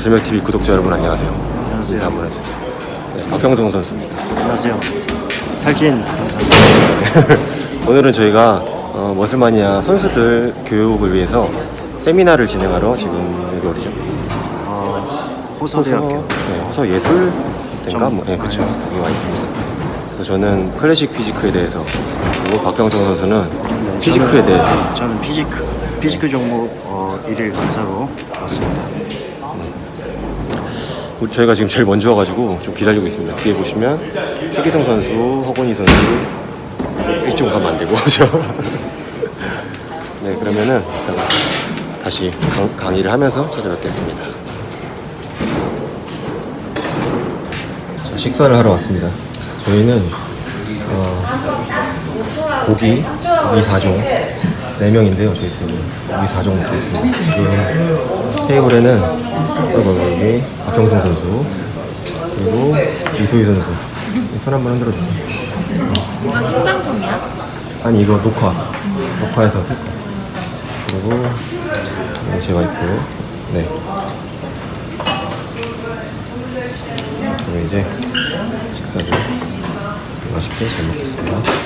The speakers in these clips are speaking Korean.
버슬맥 TV 구독자 여러분 안녕하세요. 안녕하세요. 인사 한번 해주세요. 네, 박형성 선수입니다. 안녕하세요. 살찐 감사합니다. 오늘은 저희가 어, 머슬마니아 선수들 교육을 위해서 세미나를 진행하러 지금 여기 어디죠? 어, 호서대학교. 네, 호서 예술 대인가? 정- 뭐, 네, 그쵸. 아, 여기 와 있습니다. 그래서 저는 클래식 피지크에 대해서 그리고 박형성 선수는 네, 피지크에 저는- 대해서 저는 피지크 피지크 종목 어, 일일 강사로 왔습니다. 우리 저희가 지금 제일 먼저 와가지고 좀 기다리고 있습니다. 뒤에 보시면 최기성 선수, 허건희 선수 이쪽 가면 안 되고 그죠? 네 그러면은 이따가 다시 강, 강의를 하면서 찾아뵙겠습니다. 자 식사를 하러 왔습니다. 저희는 어, 고기 고기 4종 4명인데요 저희 고기 4종 먹고 있습니다. 지금 테이블에는 그리고 여기 박경성 선수 그리고 이수희 선수 손 한번 흔들어 주세요. 이거 생방송이야? 아니 이거 녹화 녹화해서 쓸 거. 그리고 여기 제 와이프 네. 그리고 이제 식사를 맛있게 잘 먹겠습니다.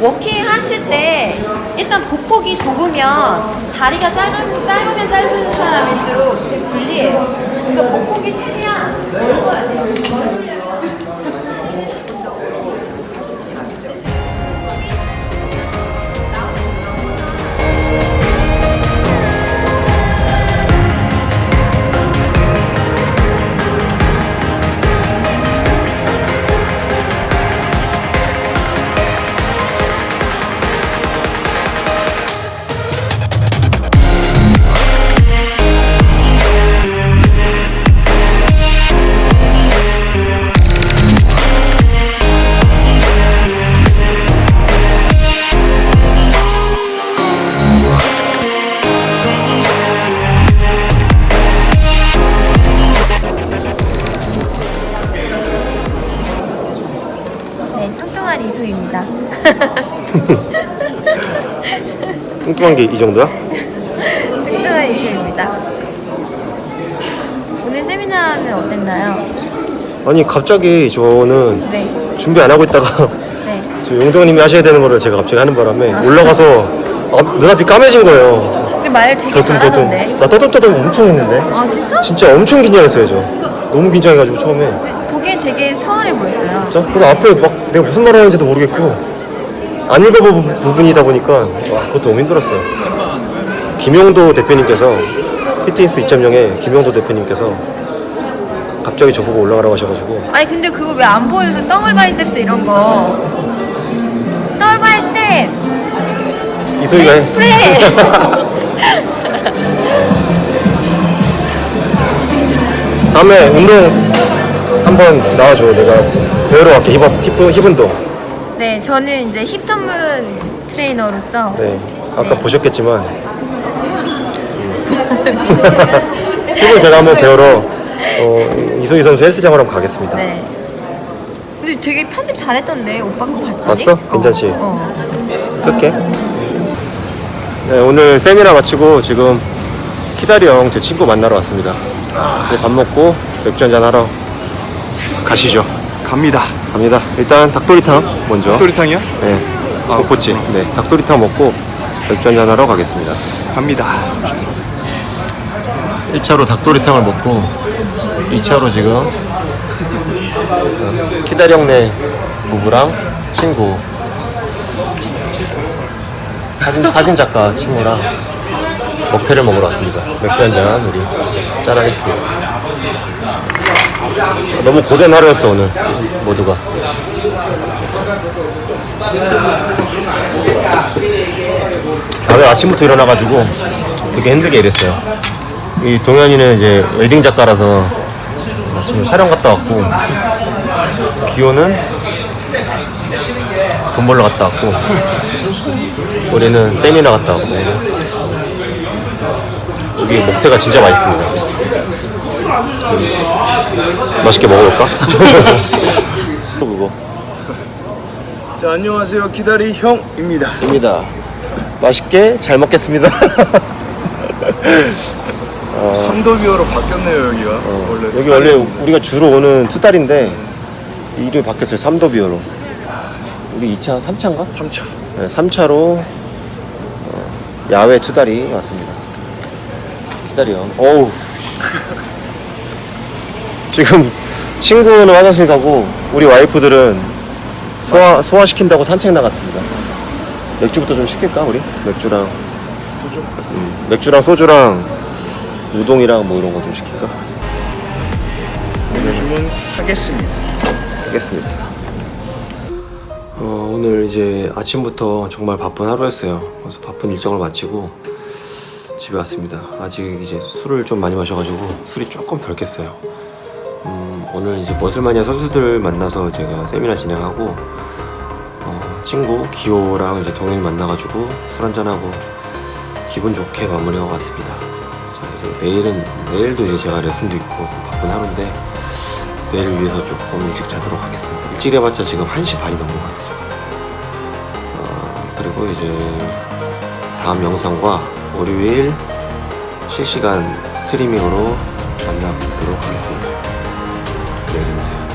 워킹 하실 때 일단 보폭이 좁으면 다리가 짧은, 짧으면 짧은 사람일수록 되게 불리해요. 그러니까 보폭이 최대한 넓어야 돼요 뚱뚱한 이소입니다 뚱뚱한 게 이 정도야? 뚱뚱한 이소입니다 오늘 세미나는 어땠나요? 아니 갑자기 저는 네 준비 안 하고 있다가 네. 저 용동님이 하셔야 되는 거를 제가 갑자기 하는 바람에 올라가서 아, 눈앞이 까매진 거예요. 근데 말 되게. 잘하던데 나 떠듬떠듬 엄청 했는데. 아 진짜? 진짜 엄청 긴장했어요 저. 너무 긴장해가지고 처음에. 근데 보기엔 되게 수월해 보였어요 진짜? 그래서 앞에 막 내가 무슨 말 하는지도 모르겠고 안 읽어본 부- 부분이다 보니까 와 그것도 너무 힘들었어요. 김용도 대표님께서 피트니스 2.0에 김용도 대표님께서 갑자기 저보고 올라가라고 하셔가지고 아니 근데 그거 왜 안 보여줘서 더블 바이셉스 이런 거 더블 바이셉 이소희가 해. 스프레이 다음에 운동 한번 나와줘. 내가 배우러 갈게. 힙업, 힙, 힙 운동. 네 저는 이제 힙 전문 트레이너로서 네. 아까 네. 보셨겠지만 힙을 제가 한번 배우러 어, 이소희 선수 헬스장으로 한번 가겠습니다. 네 근데 되게 편집 잘했던데 오빠 거 봤더니 봤어? 괜찮지? 어, 끌게. 네, 오늘 세미나 마치고 지금 키다리 형 제 친구 만나러 왔습니다. 이제 밥 먹고 맥주 한잔 하러 가시죠. 갑니다. 갑니다. 일단 닭도리탕 먼저. 닭도리탕이요? 네. 아, 코치. 네. 닭도리탕 먹고 맥주 한잔 하러 가겠습니다. 갑니다. 1차로 닭도리탕을 먹고 2차로 지금 어, 키다리 형네 부부랑 친구 사진 사진 작가 친구랑 먹태를 먹으러 왔습니다. 맥주 한잔 우리 짠하겠습니다. 너무 고된 하루였어 오늘 모두가. 다들 아침부터 일어나가지고 되게 힘들게 일했어요. 이 동현이는 이제 웨딩 작가라서 지금 촬영 갔다 왔고 기호는 돈 벌러 갔다 왔고 우리는 세미나 갔다 왔고 여기 목태가 진짜 맛있습니다. 음, 맛있게 먹어볼까? 그거 자 안녕하세요 기다리 형입니다. 입니다. 맛있게 잘 먹겠습니다. 삼도비어로 바뀌었네요 여기가. 원래 어. 여기 원래 우리가 주로 오는 투달인데 이름이 바뀌었어요. 삼도비어로. 우리 2차, 3차인가? 3차. 네, 3차로 야외 투달이 왔습니다. 기다려. 어우. 지금 친구는 화장실 가고 우리 와이프들은 소화 소화시킨다고 산책 나갔습니다. 맥주부터 좀 시킬까 우리? 맥주랑 소주. 음, 맥주랑 소주랑 우동이랑 뭐 이런 거 좀 시킬까? 메뉴 주문 하겠습니다. 하겠습니다. 어, 오늘 이제 아침부터 정말 바쁜 하루였어요. 그래서 바쁜 일정을 마치고 집에 왔습니다. 아직 이제 술을 좀 많이 마셔가지고 술이 조금 덜 깼어요. 음, 오늘 이제 머슬마니아 선수들 만나서 제가 세미나 진행하고 어, 친구 기호랑 이제 동현이 만나가지고 술 한잔하고 기분 좋게 마무리하고 왔습니다. 자, 이제 내일은 내일도 이제 제가 레슨도 있고 좀 바쁜 하루인데 내일을 위해서 조금 일찍 자도록 하겠습니다. 일찍 해봤자 지금 1시 반이 넘은 것 같아요. 어, 그리고 이제 다음 영상과 월요일 실시간 스트리밍으로 만나보도록 하겠습니다. David.